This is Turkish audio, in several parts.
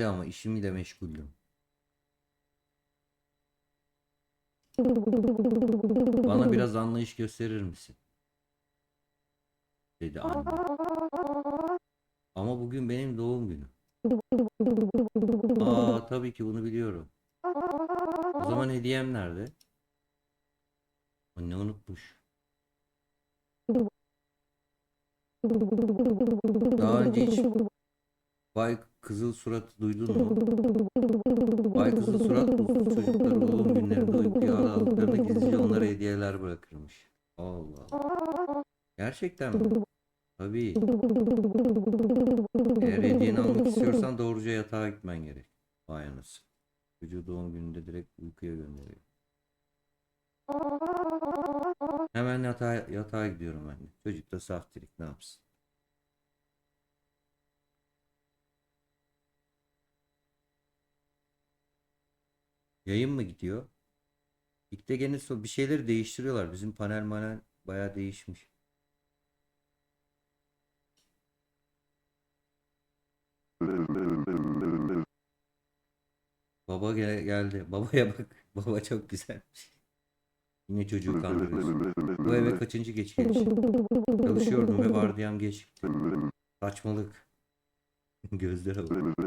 Hadi ama işimle meşguldüm. Bana biraz anlayış gösterir misin? Dedi anne. Ama bugün benim doğum günüm. Aa tabii ki bunu biliyorum. O zaman hediyem nerede? Anne unutmuş. Daha önce hiç Bay Kızıl Surat duydun mu? Bay Kızıl Surat mutsuz çocukları doğum günlerinde uykuya aldıklarında gizlice onlara hediyeler bırakırmış. Allah. Gerçekten mi? Tabii. Eğer hediyeni almak istiyorsan doğruca yatağa gitmen gerek. Vay anasını. Çocuğu doğum gününde direkt uykuya gönderiyor. Hemen yatağa, yatağa gidiyorum anne. Çocuk da saftirik ne yapsın? Yayın mı gidiyor? İlk de gene so- bir şeyleri değiştiriyorlar. Bizim panel manel bayağı değişmiş. Baba gel- geldi. Babaya bak. Baba çok güzelmiş. Yine çocuğu kandırıyorsun. Bu eve kaçıncı geç geliş? Çalışıyordum ve vardiyam geç. Saçmalık. Gözlere bak.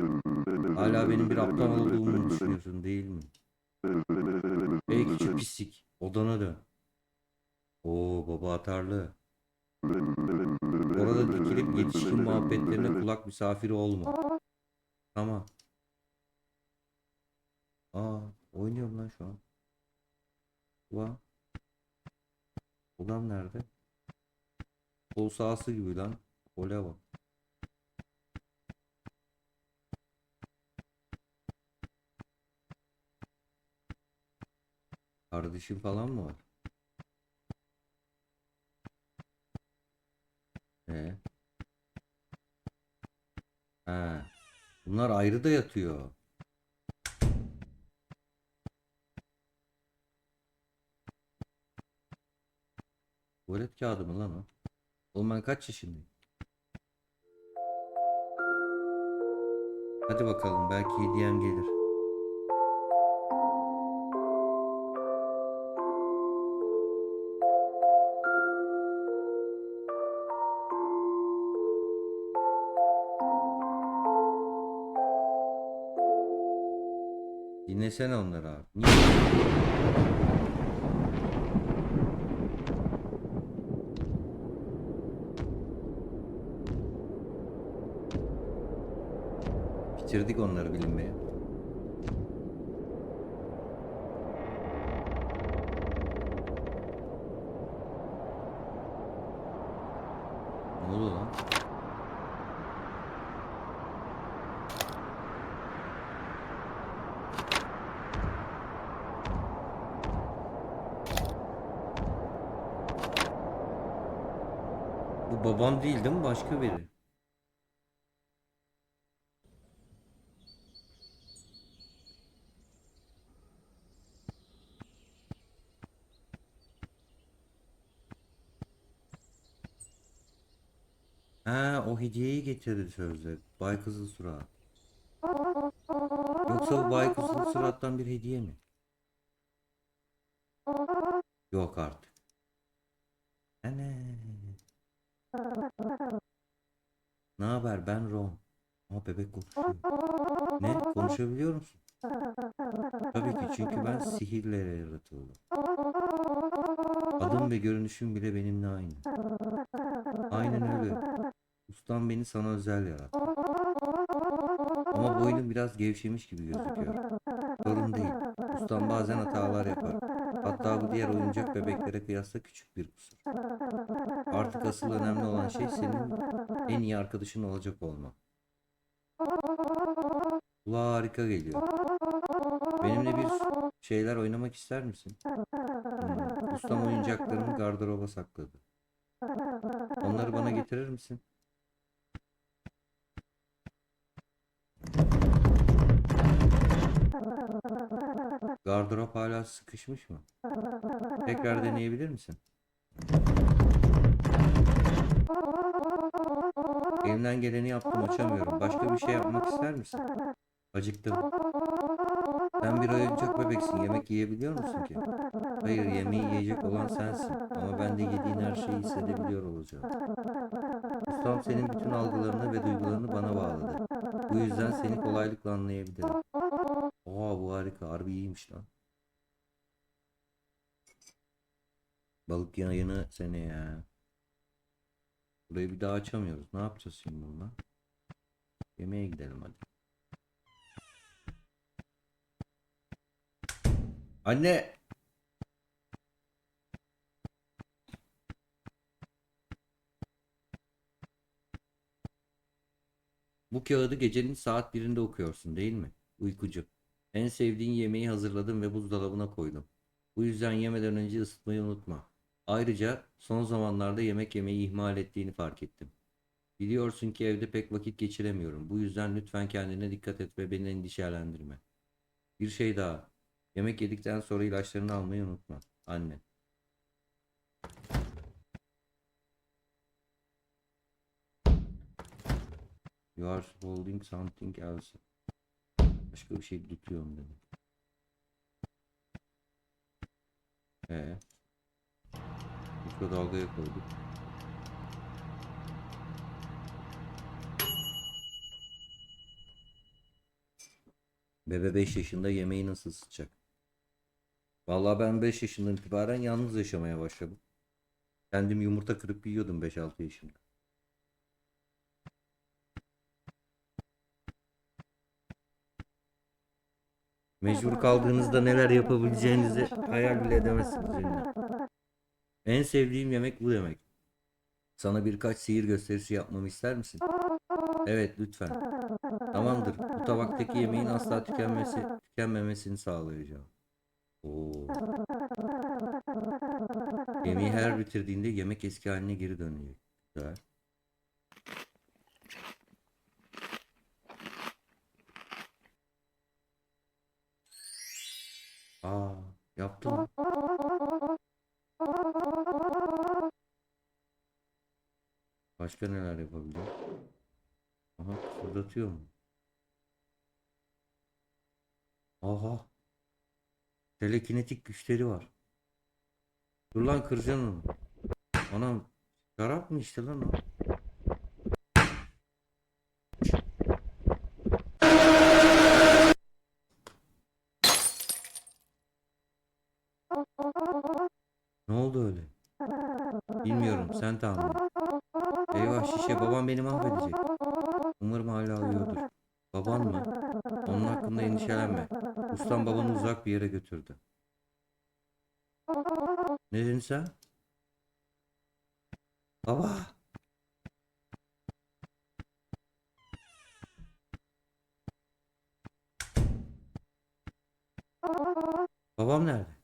Hala benim bir aptal olduğumu düşünüyorsun değil mi? Ey küçük pislik. Odana dön. Oo baba atarlı. Orada dikilip yetişkin muhabbetlerine kulak misafiri olma. Tamam. Aa oynuyorum lan şu an. Ulan. Ulan nerede? Kol sahası gibi lan. Gole Kardeşim falan mı var? Ee? Ha. Bunlar ayrı da yatıyor. Tuvalet kağıdı mı lan o? Oğlum ben kaç yaşındayım? Hadi bakalım belki hediyem gelir. Dinlesene onları abi. Niye? Bitirdik onları bilinmeye. Ne oldu lan? Bu babam değil değil mi? Başka biri. Ha o hediyeyi getirdi sözde. Bay Kızıl Surat. Yoksa bu Bay Kızıl Surat'tan bir hediye mi? Yok artık. Ana. Ne haber? Ben Ron. Aa bebek konuşuyor. Ne? Konuşabiliyor musun? Tabii ki çünkü ben sihirle yaratıldım. Adım ve görünüşüm bile benimle aynı. Aynen öyle. Ustam beni sana özel yarattı. Ama boynum biraz gevşemiş gibi gözüküyor. Sorun değil. Ustam bazen hatalar yapar. Hatta bu diğer oyuncak bebeklere kıyasla küçük bir kusur. Artık asıl önemli olan şey senin en iyi arkadaşın olacak olmak. Kulağa harika geliyor. Benimle bir şeyler oynamak ister misin? Hmm. Ustam oyuncaklarımı gardıroba sakladı. Onları bana getirir misin? Gardırop hala sıkışmış mı? Tekrar deneyebilir misin? Elimden geleni yaptım açamıyorum. Başka bir şey yapmak ister misin? Acıktım. Sen bir oyuncak bebeksin. Yemek yiyebiliyor musun ki? Hayır yemeği yiyecek olan sensin. Ama ben de yediğin her şeyi hissedebiliyor olacağım. Ustam senin bütün algılarını ve duygularını bana bağladı. Bu yüzden seni kolaylıkla anlayabilirim. Oha bu harika. Harbi iyiymiş lan. Balık yayını sene ya. Burayı bir daha açamıyoruz. Ne yapacağız şimdi bununla? Yemeğe gidelim hadi. Anne! Bu kağıdı gecenin saat birinde okuyorsun değil mi? Uykucu. En sevdiğin yemeği hazırladım ve buzdolabına koydum. Bu yüzden yemeden önce ısıtmayı unutma. Ayrıca son zamanlarda yemek yemeyi ihmal ettiğini fark ettim. Biliyorsun ki evde pek vakit geçiremiyorum. Bu yüzden lütfen kendine dikkat et ve beni endişelendirme. Bir şey daha. Yemek yedikten sonra ilaçlarını almayı unutma. Anne. You are holding something else. Başka bir şey tutuyorum dedi. Ee, mikrodalgaya koyduk. Bebe 5 yaşında yemeği nasıl ısıtacak? Vallahi ben 5 yaşından itibaren yalnız yaşamaya başladım. Kendim yumurta kırıp yiyordum 5-6 yaşımda. Mecbur kaldığınızda neler yapabileceğinizi hayal bile edemezsiniz. En sevdiğim yemek bu yemek. Sana birkaç sihir gösterisi yapmamı ister misin? Evet lütfen. Tamamdır. Bu tabaktaki yemeğin asla tükenmesi, tükenmemesini sağlayacağım. Oo. Yemeği her bitirdiğinde yemek eski haline geri dönüyor. Güzel. Başka neler yapabiliyor? Aha, fırlatıyor mu? Aha. Telekinetik güçleri var. Dur lan kıracaksın onu. Anam şarap mı işte lan o? Ne oldu öyle? Bilmiyorum sen tahmin Hakkında endişelenme. Ustam babanı uzak bir yere götürdü. Ne dedin sen? Baba. Babam nerede?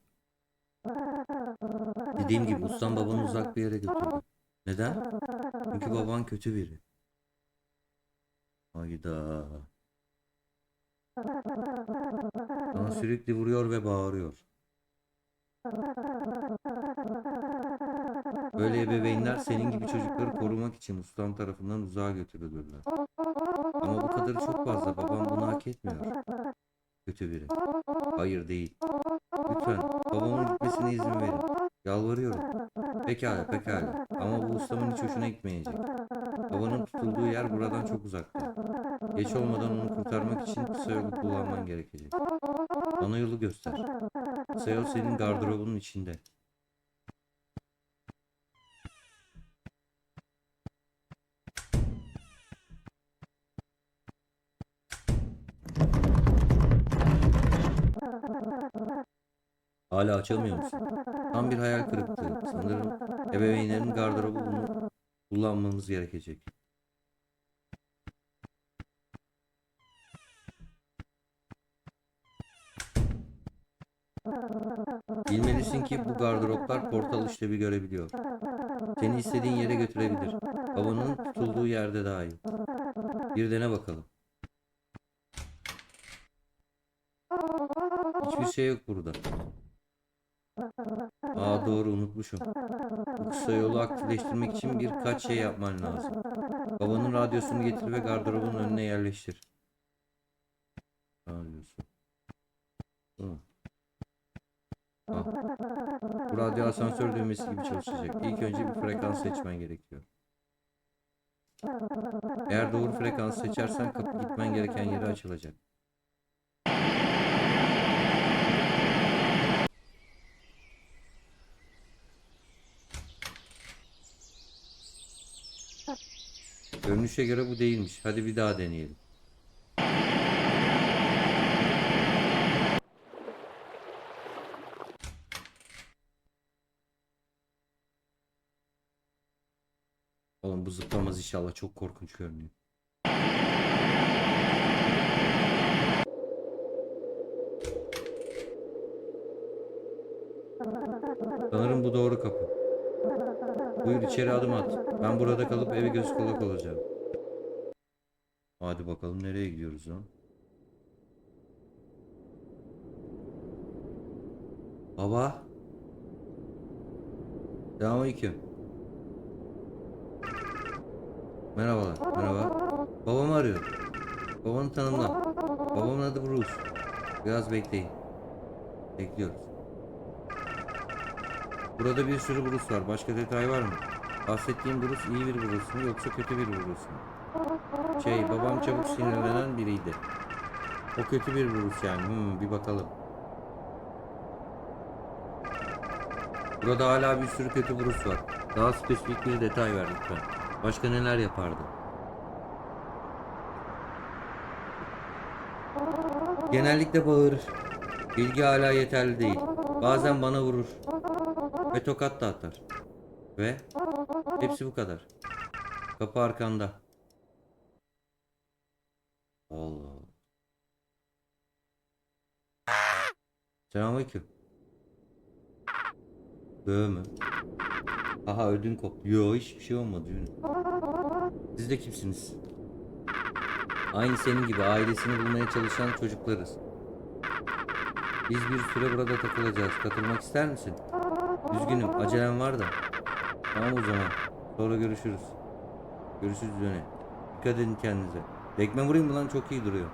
Dediğim gibi ustam babanı uzak bir yere götürdü. Neden? Çünkü baban kötü biri. Hayda. Sana sürekli vuruyor ve bağırıyor. Böyle ebeveynler senin gibi çocukları korumak için ustam tarafından uzağa götürülürler. Ama bu kadarı çok fazla. Babam bunu hak etmiyor. Kötü biri. Hayır değil. Lütfen babamın gitmesine izin verin. Yalvarıyorum. Pekala pekala. Ama bu ustamın hiç hoşuna gitmeyecek. Babanın tutulduğu yer buradan çok uzakta. Geç olmadan onu kurtarmak için kısa yolu kullanman gerekecek. Bana yolu göster. Kısa yol senin gardırobunun içinde. Hala açamıyor musun? Tam bir hayal kırıklığı. Sanırım ebeveynlerin gardırobu bunu kullanmamız gerekecek. Bilmelisin ki bu gardıroplar portal işlevi görebiliyor. Seni istediğin yere götürebilir. Babanın tutulduğu yerde dahil. Bir dene bakalım. Hiçbir şey yok burada. Aa doğru unutmuşum. Bu kısa yolu aktifleştirmek için birkaç şey yapman lazım. Babanın radyosunu getir ve gardırobun önüne yerleştir. Radyosu. Al. Bu radyo asansör düğmesi gibi çalışacak. İlk önce bir frekans seçmen gerekiyor. Eğer doğru frekans seçersen kapı gitmen gereken yere açılacak. Görünüşe göre bu değilmiş. Hadi bir daha deneyelim. Oğlum bu zıplamaz inşallah çok korkunç görünüyor. Sanırım bu doğru kapı. Buyur içeri adım at. Ben burada kalıp evi göz kulak olacağım. Hadi bakalım nereye gidiyoruz lan? Baba. Selamünaleyküm. Merhabalar. Merhaba. Babamı arıyor. Babanı tanımla. Babamın adı Bruce. Biraz bekleyin. Bekliyoruz. Burada bir sürü Bruce var. Başka detay var mı? Bahsettiğim Bruce iyi bir Bruce mu yoksa kötü bir Bruce mu? Şey, babam çabuk sinirlenen biriydi. O kötü bir Bruce yani. Hmm, bir bakalım. Burada hala bir sürü kötü Bruce var. Daha spesifik bir detay ver lütfen. Başka neler yapardı? Genellikle bağırır. Bilgi hala yeterli değil. Bazen bana vurur. Ve tokat da atar. Ve hepsi bu kadar. Kapı arkanda. Allah. Selamünaleyküm. Böyle mi? Aha ödün koptu. Yo hiçbir şey olmadı. Siz de kimsiniz? Aynı senin gibi ailesini bulmaya çalışan çocuklarız. Biz bir süre burada takılacağız. Katılmak ister misin? Üzgünüm, acelem var da. Tamam o zaman. Sonra görüşürüz. Görüşürüz döne. Dikkat edin kendinize. Tekme vurayım mı lan çok iyi duruyor.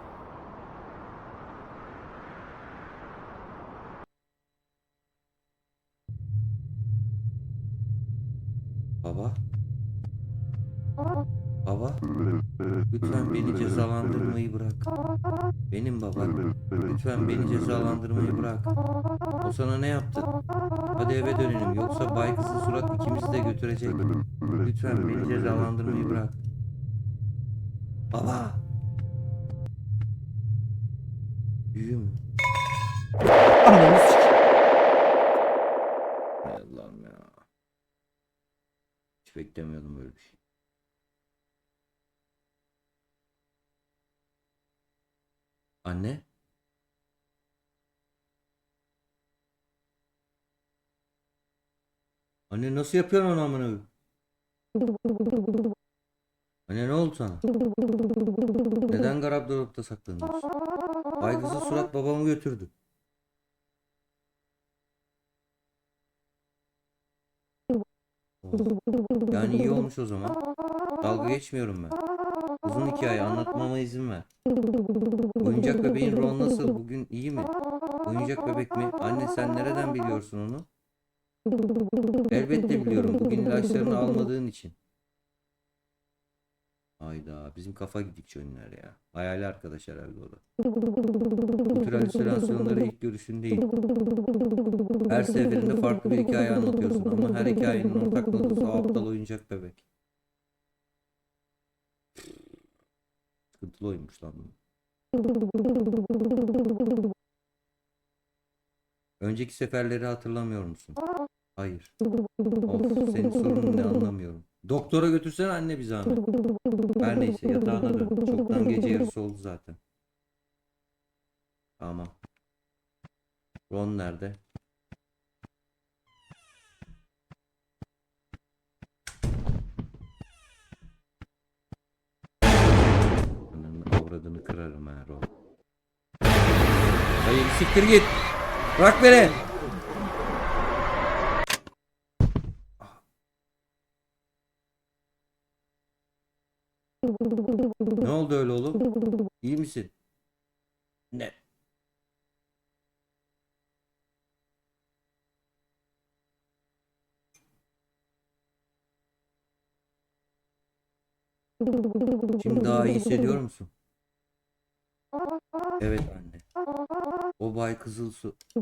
Benim baba. Lütfen beni cezalandırmayı bırak. O sana ne yaptı? Hadi eve dönelim yoksa Bay Kızıl Surat ikimizi de götürecek. Lütfen beni cezalandırmayı bırak. Baba. Büyü mü? Ananı Allah'ım ya. Hiç beklemiyordum böyle bir şey. Anne? Anne nasıl yapıyorsun onu amına? Anne ne oldu sana? Neden garip da saklanıyorsun? Baygızı surat babamı götürdü. Oh. Yani iyi olmuş o zaman. Dalga geçmiyorum ben. Uzun hikaye anlatmama izin ver. Oyuncak bebeğin Ron nasıl? Bugün iyi mi? Oyuncak bebek mi? Anne sen nereden biliyorsun onu? Elbette biliyorum. Bugün ilaçlarını almadığın için. Hayda bizim kafa gidikçe önler ya. Hayali arkadaş herhalde o da. Bu tür halüsinasyonları ilk görüşün değil. Her seferinde farklı bir hikaye anlatıyorsun ama her hikayenin ortak o aptal oyuncak bebek. Sıkıntılı oyunmuş lan bu. Önceki seferleri hatırlamıyor musun? Hayır. Of, senin sorunun ne anlamıyorum. Doktora götürsen anne bir zahmet. Her neyse yatağına dön. Çoktan gece yarısı oldu zaten. Tamam. Ron nerede? avradını kırarım ha Rob. Hayır siktir git. Bırak beni. Ne oldu öyle oğlum? İyi misin? Ne? Şimdi daha iyi hissediyor musun? Evet anne. O Bay Kızılsu.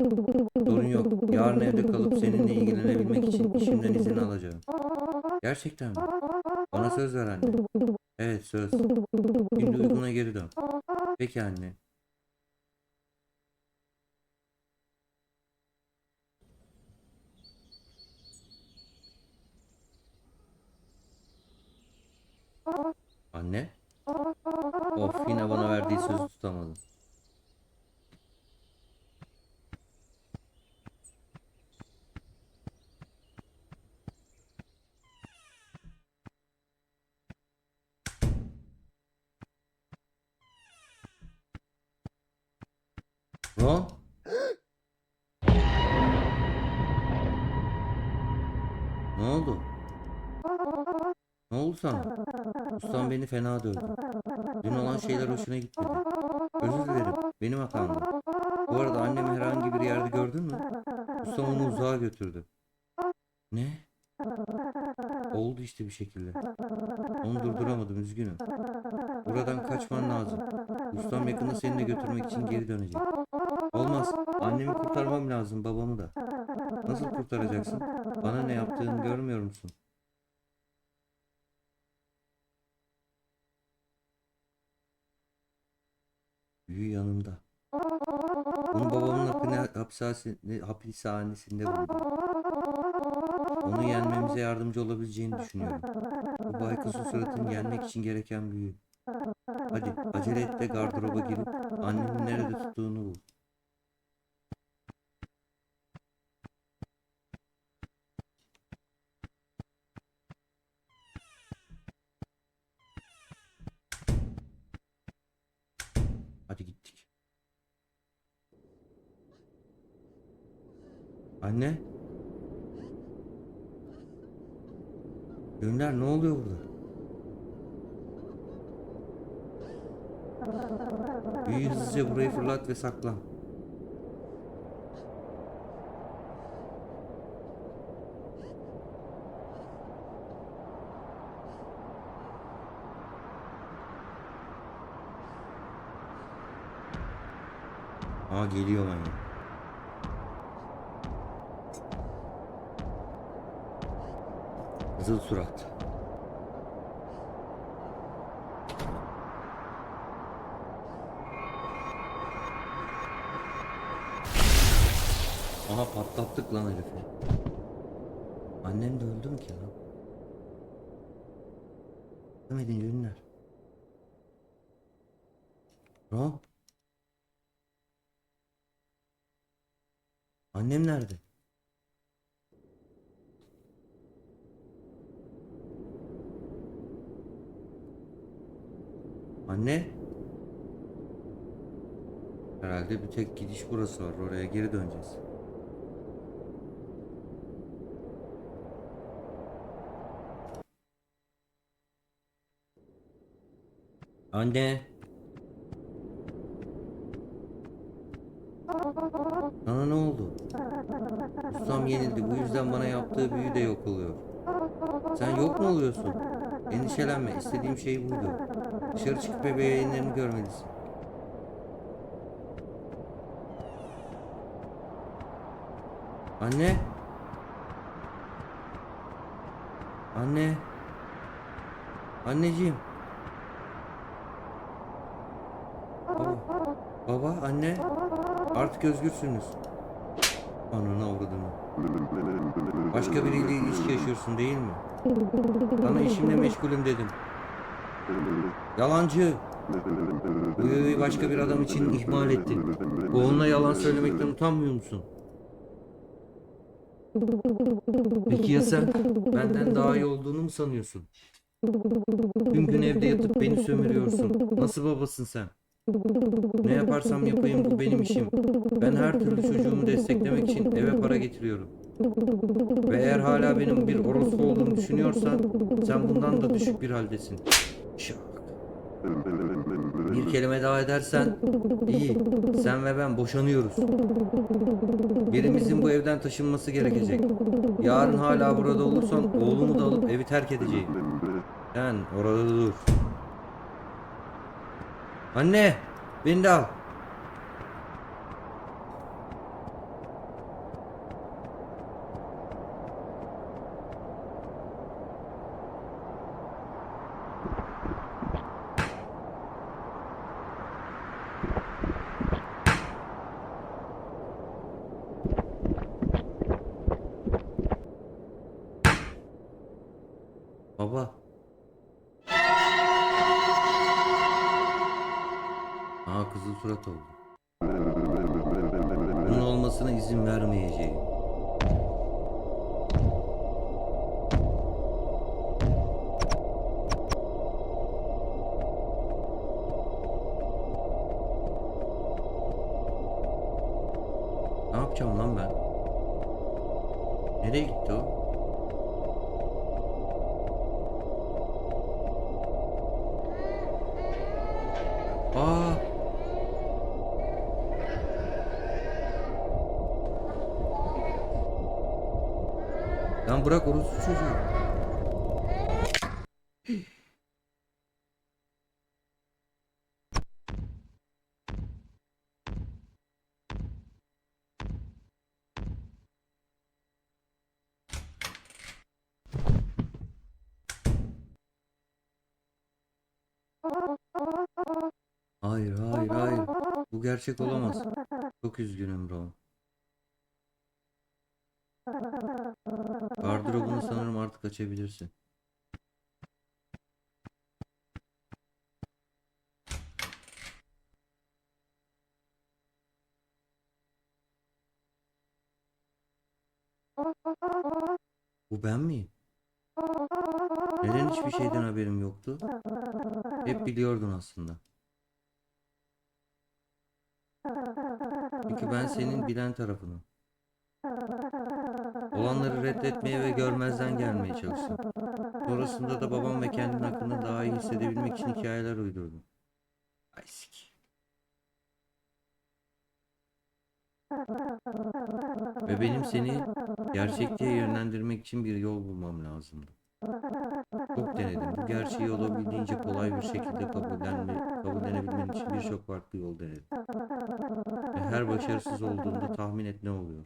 Sorun yok. Yarın evde kalıp seninle ilgilenebilmek için işimden izin alacağım. Gerçekten mi? Bana söz ver anne. Evet söz. Şimdi uykuna geri dön. Peki anne. Anne? Of yine bana verdiği sözü tutamadım. Ron? Ne oldu? Ne oldu sana? Ustam beni fena dövdü. Dün olan şeyler hoşuna gitmedi. Özür dilerim. Benim hatamdı. Bu arada annemi herhangi bir yerde gördün mü? Ustam onu uzağa götürdü. Ne? Oldu işte bir şekilde. Onu durduramadım üzgünüm. Buradan kaçman lazım. Ustam yakında seni de götürmek için geri dönecek. Olmaz. Annemi kurtarmam lazım babamı da. Nasıl kurtaracaksın? Bana ne yaptığını görmüyor musun? Hapishanesinde, hapishanesinde buldum. Onu yenmemize yardımcı olabileceğini düşünüyorum. Bu baykuşun suratını yenmek için gereken büyü. Hadi acele et de gardıroba girip annemin nerede tuttuğunu bul. Hadi gittik. Anne? Gönder ne oluyor burada? Büyü hızlıca burayı fırlat ve saklan. Aa geliyor manyak. Kızıl surat. Aha patlattık lan herifi. Annem de öldü mü ki lan? Demedin ünler. Ron? Annem nerede? Anne? Herhalde bir tek gidiş burası var. Oraya geri döneceğiz. Anne. Sana ne oldu? Ustam yenildi. Bu yüzden bana yaptığı büyü de yok oluyor. Sen yok mu oluyorsun? Endişelenme. İstediğim şey buydu. Dışarı çıkıp bebeğinlerini görmelisin. Anne. Anne. Anneciğim. Baba. Baba, anne. Artık özgürsünüz. Ananı avradını. Başka biriyle ilişki yaşıyorsun değil mi? Sana işimle meşgulüm dedim. Yalancı. Bu yuvayı başka bir adam için ihmal ettin. Oğluna yalan söylemekten utanmıyor musun? Peki ya sen? Benden daha iyi olduğunu mu sanıyorsun? Tüm gün evde yatıp beni sömürüyorsun. Nasıl babasın sen? Ne yaparsam yapayım bu benim işim. Ben her türlü çocuğumu desteklemek için eve para getiriyorum. Ve eğer hala benim bir orospu olduğumu düşünüyorsan sen bundan da düşük bir haldesin. Şak. Bir kelime daha edersen iyi. Sen ve ben boşanıyoruz. Birimizin bu evden taşınması gerekecek. Yarın hala burada olursan oğlumu da alıp evi terk edeceğim. Sen orada dur. Anne, beni de al. Baba. Surat oldu. Bunun olmasına izin vermeyeceğim. Ne yapacağım lan ben? Nereye gitti o? Aa. Lan bırak orospu çocuğu. Hayır, hayır, hayır. Bu gerçek olamaz. Çok üzgünüm Ron. Gardırobunu sanırım artık açabilirsin. Ben miyim? Neden hiçbir şeyden haberim yoktu? Hep biliyordun aslında. Çünkü ben senin bilen tarafınım. Olanları reddetmeye ve görmezden gelmeye çalıştım. Sonrasında da babam ve kendin hakkında daha iyi hissedebilmek için hikayeler uydurdum. Ay sik. Ve benim seni gerçekliğe yönlendirmek için bir yol bulmam lazımdı. Çok denedim. Bu gerçeği olabildiğince kolay bir şekilde kabullenme, kabullenebilmen için birçok farklı yol denedim. Ve her başarısız olduğunda tahmin et ne oluyor?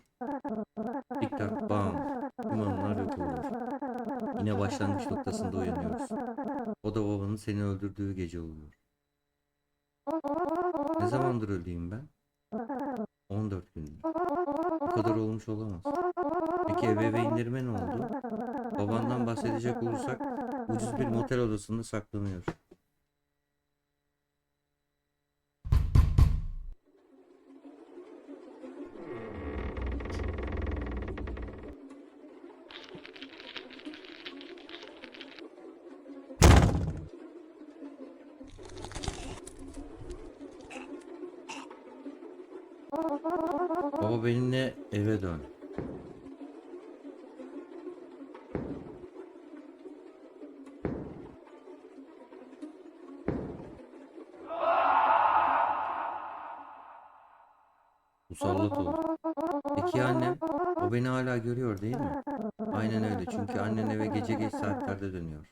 Tik tak bam. Tüm anılar yok oluyor. Yine başlangıç noktasında uyanıyoruz. O da babanın seni öldürdüğü gece oluyor. Ne zamandır öleyim ben? 14 gündür. Bu kadar olmuş olamaz. Peki ebeveynlerime ne oldu? Babandan bahsedecek olursak ucuz bir motel odasında saklanıyor. Baba benimle eve dön. Musallat olur. Peki annem? O beni hala görüyor değil mi? Aynen öyle çünkü annen eve gece geç saatlerde dönüyor.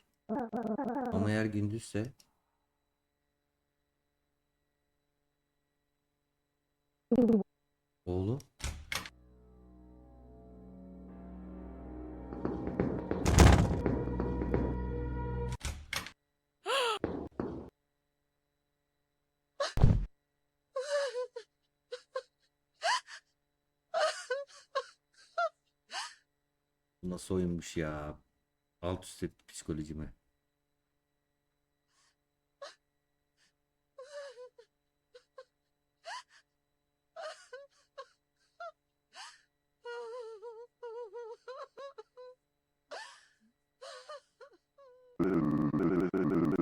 Ama eğer gündüzse nasıl oyunmuş ya? Alt üst etti psikolojime.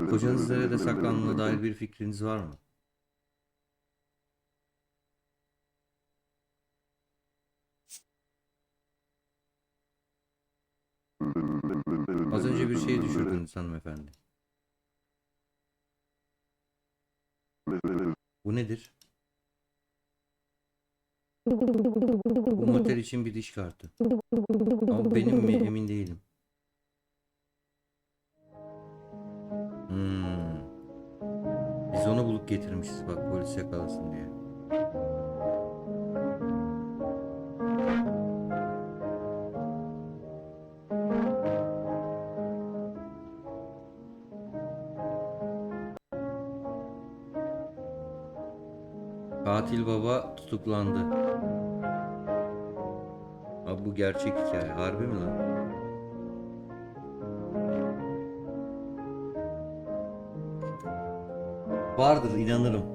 Kocanız nerede saklandığına dair bir fikriniz var mı? Düşürdünüz hanımefendi. Bu nedir? Bu motel için bir diş kartı. Ama benim mi emin değilim. Hmm. Biz onu bulup getirmişiz bak polis yakalasın diye. Katil baba tutuklandı. Abi bu gerçek hikaye. Harbi mi lan? Vardır inanırım.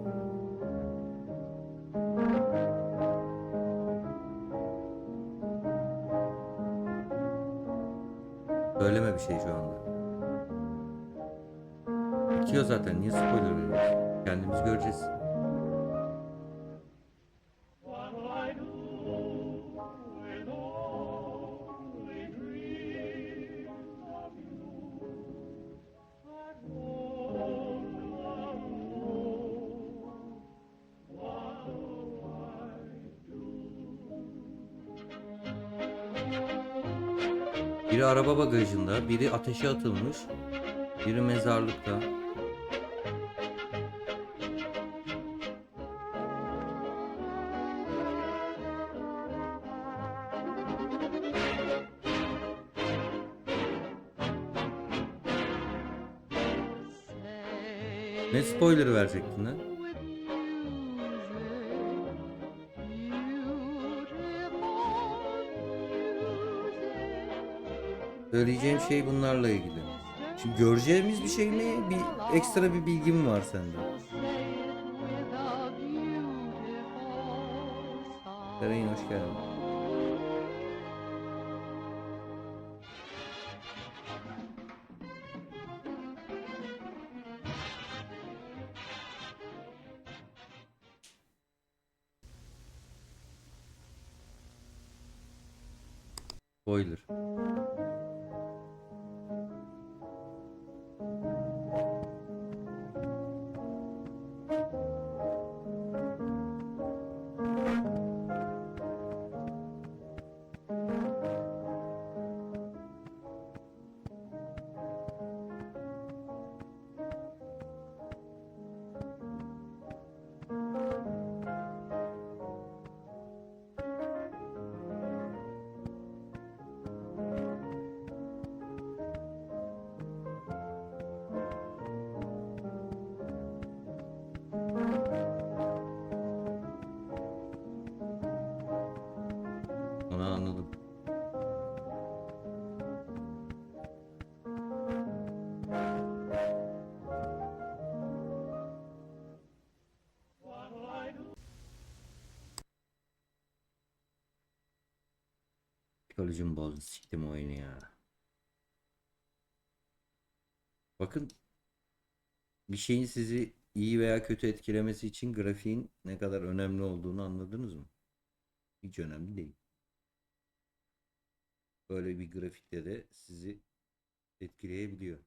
Araba bagajında, biri ateşe atılmış, biri mezarlıkta. Ne spoiler verecektin lan? Söyleyeceğim şey bunlarla ilgili. Şimdi göreceğimiz bir şey mi? Bir ekstra bir bilgi mi var sende? Ereğin hoş geldin. Psikolojim bozdu siktim oyunu ya. Bakın bir şeyin sizi iyi veya kötü etkilemesi için grafiğin ne kadar önemli olduğunu anladınız mı? Hiç önemli değil. Böyle bir grafikte de sizi etkileyebiliyor.